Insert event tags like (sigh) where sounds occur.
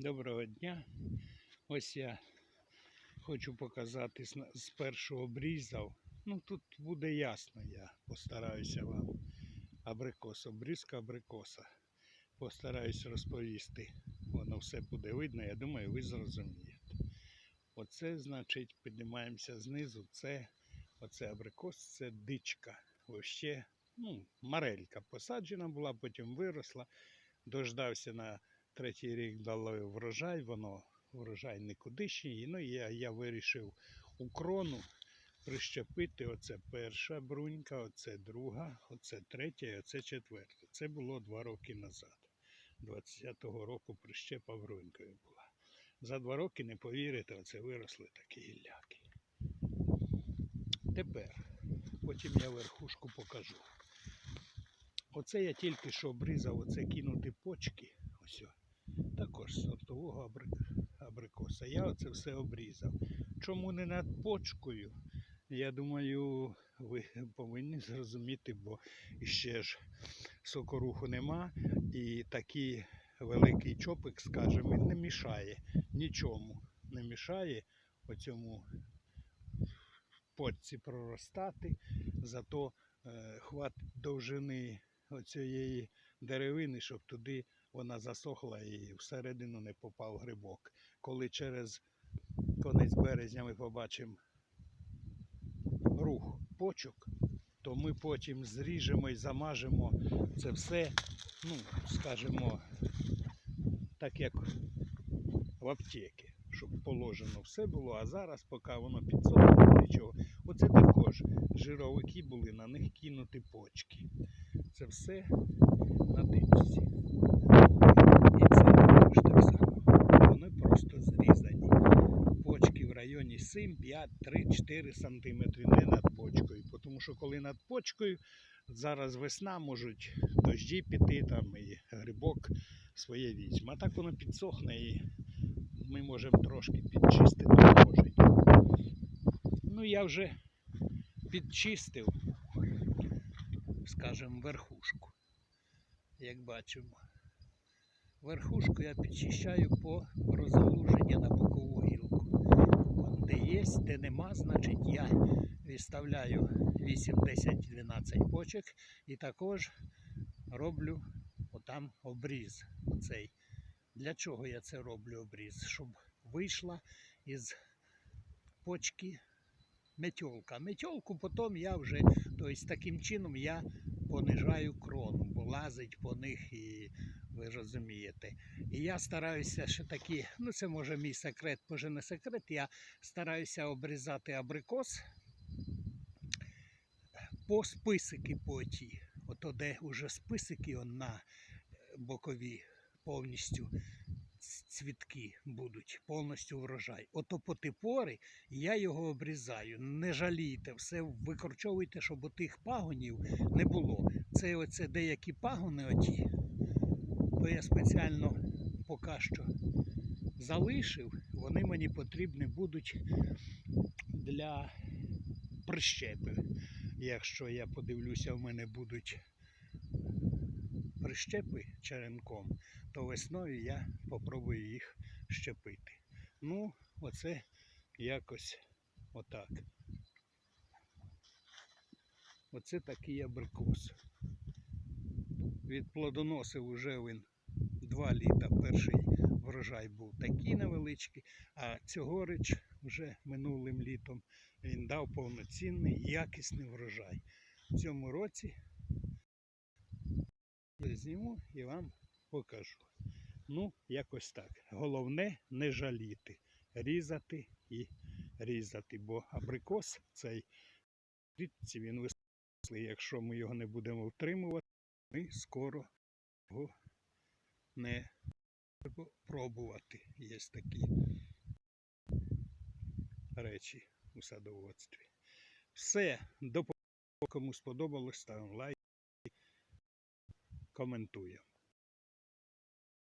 Доброго дня. Ось я хочу показати з першого обрізав. Ну тут буде ясно, я постараюся вам абрикос, обрізка абрикоса. Постараюсь розповісти. Воно все буде видно, я думаю, ви зрозумієте. Оце значить, піднімаємося знизу. Це оце абрикос, це дичка. Ось ще, ну, марелька посаджена була, потім виросла. Дождався на третій рік дало врожай, воно врожай никудишній. Ну я, я вирішив у крону прищепити оце перша брунька, оце друга, оце третя оце четверта. Це було два роки назад. 20-го року прищепа брунькою була. За два роки, не повірите, оце виросли такі гілляки. Тепер, потім я верхушку покажу. Оце я тільки що обрізав, оце кинути почки. Ось. Також сортового абрикоса. Я оце все обрізав. Чому не над почкою? Я думаю, ви (laughs) повинні зрозуміти, бо ще ж сокоруху нема, і такий великий чопик, скажімо, не мішає нічому. Не мішає оцьому почці проростати, зато е, хват довжини оцієї деревини, щоб туди вона засохла і всередину не попав грибок. Коли через конець березня ми побачимо рух почок, то ми потім зріжемо і замажемо це все, ну, скажімо, так як в аптеки, щоб положено все було, а зараз, поки воно підсохне, нічого. Оце також жировики були, на них кинуті почки. Це все на дичці. І це також так само. Вони просто зрізані. Почки в районі 7, 5, 3, 4 сантиметри, не над почкою. Тому що коли над почкою, зараз весна, можуть дожді піти там і грибок своє візьме. А так воно підсохне і ми можемо трошки підчистити може. Ну я вже підчистив, скажімо, верхушку. Як бачимо. Верхушку я підчищаю по розгалуженню на. Вон Де де нема, значить я відставляю 8, 10, 12 почок і також роблю отам обріз. Оцей. Для чого я це роблю обріз? Щоб вийшла із почки метьолка. Метьолку потім я вже, тобто таким чином я понижаю крону, бо лазить по них і ви розумієте. І я стараюся ще такі, ну це може мій секрет, може не секрет. Я стараюся обрізати абрикос по списики по ті. Ото де вже списики на е, бокові повністю цвітки будуть, повністю врожай. Ото по типори я його обрізаю. Не жалійте, все викорчовуйте, щоб отих пагонів не було. Це оце деякі пагони оті, то я спеціально поки що залишив. Вони мені потрібні будуть для прищепи. Якщо я подивлюся, в мене будуть прищепи черенком, то весною я попробую їх щепити. Ну, оце якось отак. Оце такий абрикос. Від плодоносив уже він два літа. Перший врожай був такий невеличкий, а цьогоріч вже минулим літом він дав повноцінний якісний врожай. В цьому році зніму і вам покажу. Ну, якось так. Головне не жаліти, різати і різати, бо абрикос цей рідці він вислий. Якщо ми його не будемо втримувати, ми скоро його не пробувати. Є такі речі у садоводстві. Все, до кому сподобалось, ставимо лайк, comen tuyo.